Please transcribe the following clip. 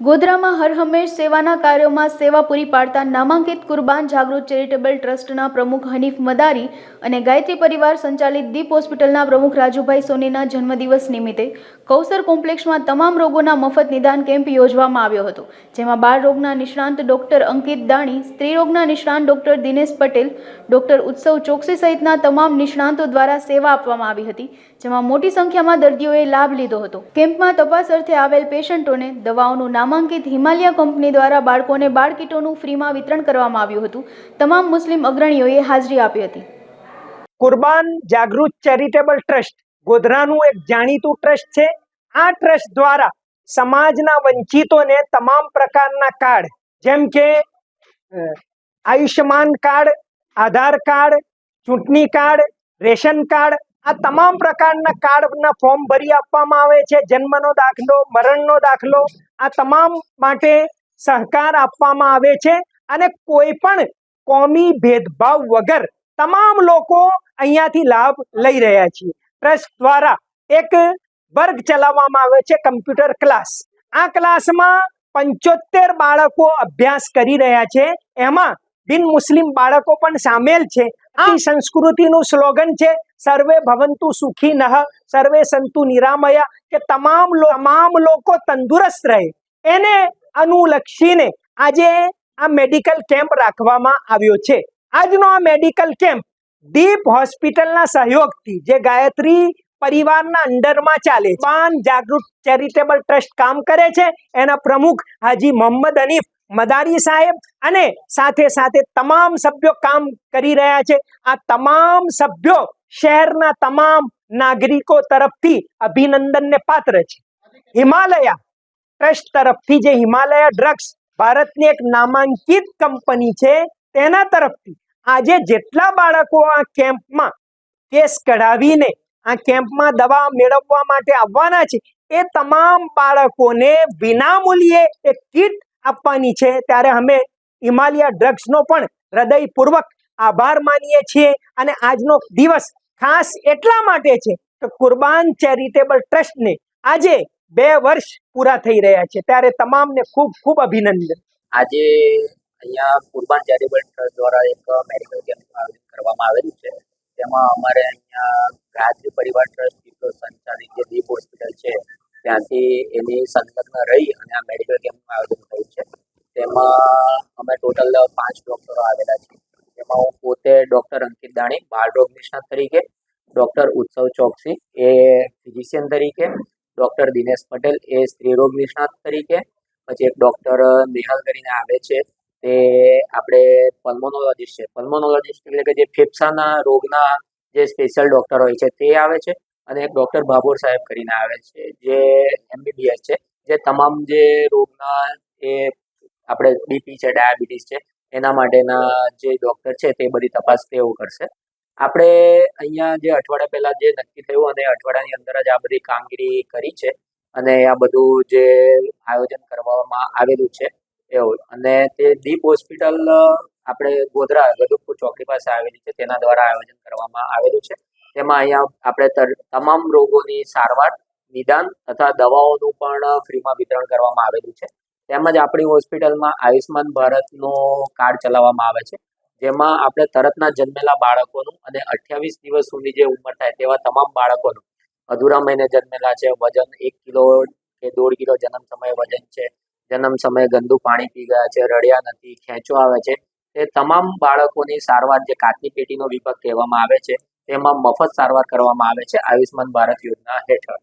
ગોધરામાં હરહંમેશ સેવાના કાર્યોમાં સેવા પૂરી પાડતા નામાંકિત કુરબાન જાગૃત ચેરિટેબલ ટ્રસ્ટના પ્રમુખ હનીફ મદારી અને ગાયત્રી પરિવાર સંચાલિત દીપ હોસ્પિટલના પ્રમુખ રાજુભાઈ સોનીના જન્મદિવસ નિમિત્તે કૌસર કોમ્પ્લેક્ષમાં તમામ રોગોના મફત નિદાન કેમ્પ યોજવામાં આવ્યો હતો, જેમાં બાળ રોગના નિષ્ણાંત ડોક્ટર અંકિત દાણી, સ્ત્રી રોગના નિષ્ણાંત ડોક્ટર દિનેશ પટેલ, ડોક્ટર ઉત્સવ ચોકસી સહિતના તમામ નિષ્ણાંતો દ્વારા સેવા આપવામાં આવી હતી, જેમાં મોટી સંખ્યામાં દર્દીઓએ લાભ લીધો હતો. કેમ્પમાં તપાસ અર્થે આવેલ પેશન્ટોને દવાઓનું નામાંકિત હિમાલયા કંપની દ્વારા બાળકોને બાળ કીટોનું ફ્રીમાં વિતરણ કરવામાં આવ્યું હતું. તમામ મુસ્લિમ અગ્રણીઓએ હાજરી આપી હતી. કુરબાન જાગૃત ચેરિટેબલ ટ્રસ્ટ, ગોધરાનું એક જાણીતું ટ્રસ્ટ છે. આ ટ્રસ્ટ દ્વારા સમાજના વંચિતોને તમામ પ્રકારના કાર્ડ, જેમ કે આયુષ્યમાન કાર્ડ, આધાર કાર્ડ, ચૂંટણી કાર્ડ, રેશન કાર્ડ આ તમામ પ્રકારના કાર્ડના ફોર્મ ભરી આપવામાં આવે છે. જન્મનો દાખલો, મરણનો દાખલો, આ તમામ માટે સહકાર આપવામાં આવે છે. અને કોઈ પણ કોમી ભેદભાવ વગર તમામ લોકો અહીંયાથી લાભ લઈ રહ્યા છીએ. ટ્રસ્ટ દ્વારા એક વર્ગ ચલાવવામાં આવે છે કમ્પ્યુટર ક્લાસ. આ ક્લાસમાં પંચોતેર બાળકો અભ્યાસ કરી રહ્યા છે. એમાં બિન મુસ્લિમ બાળકો પણ સામેલ છે. આ સંસ્કૃતિનું સ્લોગન છે. સર્વે ભવંતુ સુખી નહ સર્વે સંતુ નિરામયા કે તમામ તમામ લોકો તંદુરસ્ત રહે એને અનુલક્ષીને આજે આ મેડિકલ કેમ્પ રાખવામાં આવ્યો છે આજનો આ મેડિકલ કેમ્પ દીપ હોસ્પિટલના સહયોગથી જે ગાયત્રી પરિવારના અંડરમાં ચાલે પાન જાગૃત ચેરિટેબલ ટ્રસ્ટ કામ કરે છે એના પ્રમુખ હાજી મોહમ્મદ હનીફ મદારી સાહેબ અને સાથે સાથે તમામ સભ્યો કામ કરી રહ્યા છે આ તમામ સભ્યો શહેરના તમામ નાગરિકો તરફથી અભિનંદનને પાત્ર છે. હિમાલયા ટ્રસ્ટ તરફથી જે હિમાલયા ડ્રગ્સ ભારતની એક નામાંકિત કંપની છે, તેના તરફથી આજે જેટલા બાળકો આ કેમ્પમાં કેસ કઢાવીને આ કેમ્પમાં દવા મેળવવા માટે આવવાના છે, એ તમામ બાળકોને વિનામૂલ્યે એક કીટ આપવાની છે. ત્યારે અમે હિમાલયા ડ્રગ્સનો પણ હૃદયપૂર્વક આભાર માનીએ છીએ અને આજનો દિવસ ખાસ એટલા માટે છે કે કુરબાન ચેરિટેબલ ટ્રસ્ટને આજે બે વર્ષ પૂરા થઈ રહ્યા છે. ત્યારે તમામને ખૂબ ખૂબ અભિનંદન. આજે અહીંયા કુરબાન ચેરિટેબલ ટ્રસ્ટ દ્વારા એક મેડિકલ કેમ્પ આયોજન કરવામાં આવેલું છે. તેમાં અમારે અહીંયા ગાયત્રી પરિવાર ટ્રસ્ટ સંચાલિત જે દીપ હોસ્પિટલ છે, ત્યાંથી એની સંલગ્ન રહી અને આ મેડિકલ કેમ્પનું આયોજન થયું છે. તેમાં અમે ટોટલ પાંચ ડૉક્ટરો આવેલા છે તેમાં હું પોતે ડૉક્ટર અંકિત દાણી બાળરોગ નિષ્ણાત તરીકે ડૉક્ટર ઉત્સવ ચોકસી, એ ફિઝિશિયન તરીકે ડૉક્ટર દિનેશ પટેલ, એ સ્ત્રીરોગ નિષ્ણાત તરીકે, પછી એક ડૉક્ટર નેહલ કરીને આવે છે, તે આપણે પલ્મોનોલોજીસ્ટ છે. પલ્મોનોલોજીસ્ટ એટલે કે જે ફેફસાના રોગના જે સ્પેશિયલ ડૉક્ટર હોય છે, તે આવે છે, અને એક ડૉક્ટર ભાભોર સાહેબ કરીને આવે છે, જે એમબીબીએસ છે, જે તમામ જે રોગના એ આપણે બીપી છે ડાયાબિટીસ છે એના માટેના જે ડૉક્ટર છે તે બધી તપાસ તેઓ કરશે. આપણે અહીંયા જે અઠવાડિયા પહેલાં જે નક્કી થયું અને અઠવાડિયાની અંદર જ આ બધી કામગીરી કરી છે અને આ બધું જે આયોજન કરવામાં આવેલું છે એવું. અને તે દીપ હોસ્પિટલ આપણે ગોધરા ગદુપુર ચોકડી પાસે આવેલી છે. તેના દ્વારા આયોજન કરવામાં આવેલું છે. તેમાં અહીંયા આપણે તમામ રોગોની સારવાર, નિદાન તથા દવાઓનું પણ ફ્રીમાં વિતરણ કરવામાં આવેલું છે. તેમજ આપણી હોસ્પિટલમાં આયુષ્માન ભારતનો કાર્ડ ચલાવવામાં આવે છે, જેમાં આપણે તરતના જન્મેલા બાળકોનું અને અઠ્યાવીસ દિવસ સુધી જે ઉંમર થાય તેવા તમામ બાળકોનું, અધૂરા મહિને જન્મેલા છે, વજન એક કિલો કે દોઢ કિલો જન્મ સમયે વજન છે, જન્મ સમયે ગંદુ પાણી પી ગયા છે, રડ્યા નથી, ખેંચો આવે છે, તે તમામ બાળકોની સારવાર જે કાચની પેટીનો વિભાગ કહેવામાં આવે છે, તેમાં મફત સારવાર કરવામાં આવે છે આયુષ્માન ભારત યોજના હેઠળ.